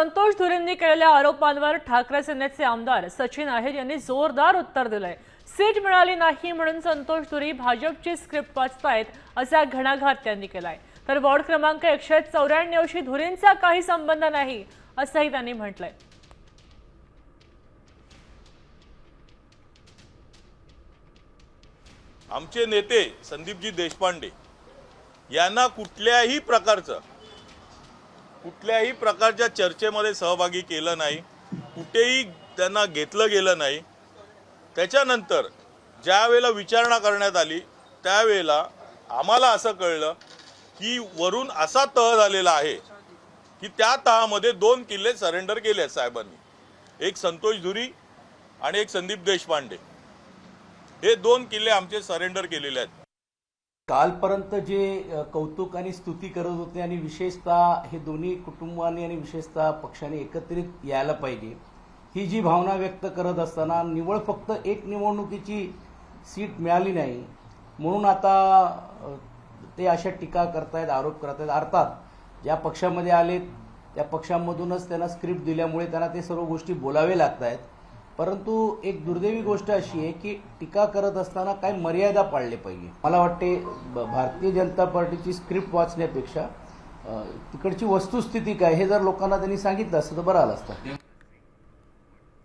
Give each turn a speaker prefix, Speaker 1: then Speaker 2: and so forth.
Speaker 1: संतोष धुरेंनी केलेल्या आरोपांवर ठाकरे सेनेचे आमदार सचिन आहेर यांनी जोरदार उत्तर दिलंय. सीट मिळाली नाही म्हणून संतोष धुरी भाजपची स्क्रिप्ट वाचतायत असा घणाघात त्यांनी केलाय. तर वॉर्ड क्रमांक एकशे चौऱ्याण्णवशी धुरींचा काही संबंध नाही असंही त्यांनी म्हटलंय.
Speaker 2: आमचे नेते संदीपजी देशपांडे यांना कुठल्याही प्रकारचं कुठल्याही प्रकारच्या चर्चेमध्ये सहभागी केलं नाही कुठेही त्यांना घेतलं गेलं नाही. त्याच्यानंतर ज्यावेळेला विचारणा करण्यात आली त्यावेळेला आम्हाला असं कळलं की वरून असा तह झालेला आहे की त्या तहामध्ये दोन किल्ले सरेंडर केले आहेत साहेबांनी. एक संतोष धुरी आणि एक संदीप देशपांडे. हे दोन किल्ले आमचे सरेंडर केलेले आहेत.
Speaker 3: कालपर्यंत जे कौतुक आणि स्तुती करत होते आणि विशेषतः हे दोन्ही कुटुंबांनी आणि विशेषतः पक्षाने एकत्रित यायला पाहिजे ही जी भावना व्यक्त करत असताना निवळ फक्त एक निवडणुकीची सीट मिळाली नाही म्हणून आता ते अशा टीका करतायत आरोप करतायत. अर्थात ज्या पक्षामध्ये आलेत त्या पक्षामधूनच त्यांना स्क्रिप्ट दिल्यामुळे त्यांना ते सर्व गोष्टी बोलावे लागत आहेत परंतु एक दुर्दैवी गोष्ट अशी आहे की टीका करत असताना काही मर्यादा पाळले पाहिजे. मला वाटते भारतीय जनता पार्टीची स्क्रिप्ट वाचण्यापेक्षा तिकडची वस्तुस्थिती काय हे जर लोकांना त्यांनी सांगितलं असतं तर बरं आलं असतं.